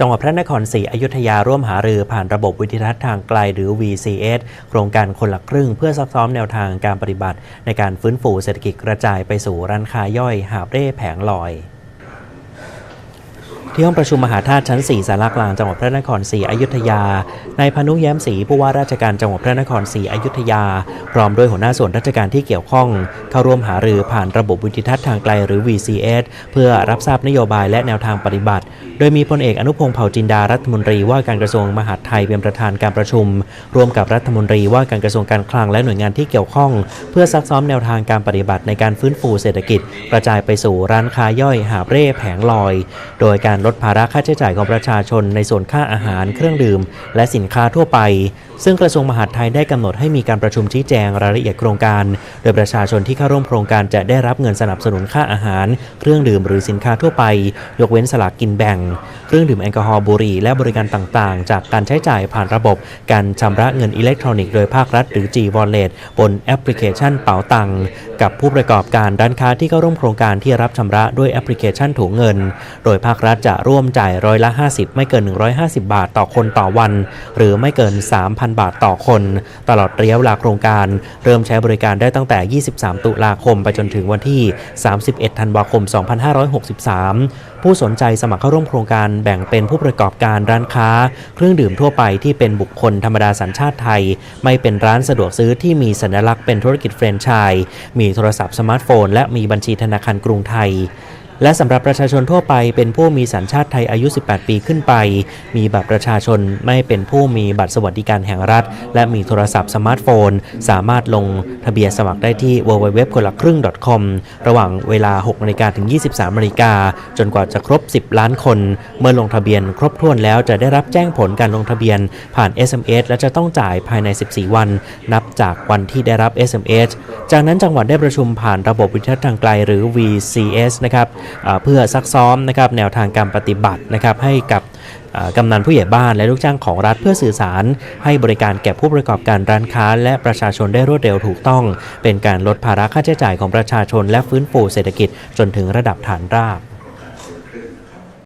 จังหวัดพระนครศรีอยุธยาร่วมหารือผ่านระบบวิทยทัศน์ทางไกลหรือ VCS โครงการคนละครึ่งเพื่อซักซ้อมแนวทางการปฏิบัติ ในการฟื้นฟูเศรษฐกิจกระจายไปสู่ร้านค้าย่อยหาบเร่แผงลอย ที่ห้องประชุมมหาธาตุชั้น 4 สารากลางจังหวัดพระนครศรีอยุธยา นายพานุแย้มศรีผู้ว่าราชการจังหวัดพระนครศรีอยุธยา พร้อมด้วยหัวหน้าส่วนราชการที่เกี่ยวข้อง เข้าร่วมหารือผ่านระบบวิทยทัศน์ทางไกลหรือ VCS เพื่อรับทราบนโยบายและแนวทางปฏิบัติ โดยมีพลเอกอนุพงศ์เผ่าจินดารัฐมนตรีว่าการกระทรวงมหาดไทยเป็นประธานการประชุม ร่วมกับรัฐมนตรีว่าการกระทรวงการคลังและหน่วยงานที่เกี่ยวข้อง เพื่อซักซ้อมแนวทางการปฏิบัติในการฟื้นฟูเศรษฐกิจ กระจายไปสู่ร้านค้าย่อยหาเร่แผงลอย โดยการลดภาระค่าใช้จ่ายของประชาชนในส่วนค่าอาหาร เครื่องดื่ม และสินค้าทั่วไป ซึ่งกระทรวงมหาดไทยได้กำหนดให้มีการประชุมชี้แจงรายละเอียดโครงการ โดยประชาชนที่เข้าร่วมโครงการจะได้รับเงินสนับสนุนค่าอาหาร เครื่องดื่มหรือสินค้าทั่วไป ยกเว้นสลากกินแบ่ง เครื่องดื่มแอลกอฮอล์บุหรี่และบริการต่างๆ จากการใช้จ่ายผ่านระบบ การชำระเงินอิเล็กทรอนิกส์โดยภาครัฐหรือ G Wallet บนแอปพลิเคชันเป๋าตังค์ กับผู้ประกอบการร้านค้าที่เข้าร่วมโครงการที่รับชำระด้วยแอปพลิเคชันถุงเงิน โดยภาครัฐจะร่วมจ่ายร้อยละ 50 ไม่เกิน 150 บาทต่อคนต่อวัน หรือไม่เกิน 3,000 บาทต่อคน ตลอดระยะเวลาโครงการ เริ่มใช้บริการได้ตั้งแต่ 23 ตุลาคม ไปจนถึงวันที่ 31 ธันวาคม 2563ผู้สนใจสมัครเข้าร่วมโครงการแบ่งเป็นผู้ประกอบการร้านค้า เครื่องดื่มทั่วไปที่เป็นบุคคลธรรมดาสัญชาติไทย ไม่เป็นร้านสะดวกซื้อที่มีสัญลักษณ์เป็นธุรกิจแฟรนไชส์มีโทรศัพท์สมาร์ทโฟน และมีบัญชีธนาคารกรุงไทย และสำหรับประชาชนทั่วไปเป็นผู้มีสัญชาติไทยอายุ 18 ปีขึ้นไป มีบัตรประชาชนไม่เป็นผู้มีบัตรสวัสดิการแห่งรัฐ และมีโทรศัพท์สมาร์ทโฟน สามารถลงทะเบียนสมัครได้ที่ www คนละครึ่ง .com ระหว่างเวลา 6นาฬิกาถึง 23นาฬิกาจนกว่าจะครบ 10 ล้านคน เมื่อลงทะเบียนครบถ้วนแล้วจะได้รับแจ้งผลการลงทะเบียน ผ่าน SMS และจะต้องจ่ายภายใน 14 วัน นับจากวันที่ได้รับ SMS จากนั้นจังหวัดได้ประชุมผ่านระบบวิทยาทางไกลหรือ VCS นะครับเพื่อซักซ้อมนะครับแนวทางการปฏิบัตินะครับให้กับกำนันผู้ใหญ่บ้านและลูกจ้างของรัฐเพื่อสื่อสาร ให้บริการแก่ผู้ประกอบการร้านค้า และประชาชนได้รวดเร็วถูกต้อง เป็นการลดภาระค่าใช้จ่ายของประชาชน และฟื้นฟูเศรษฐกิจจนถึงระดับฐานราก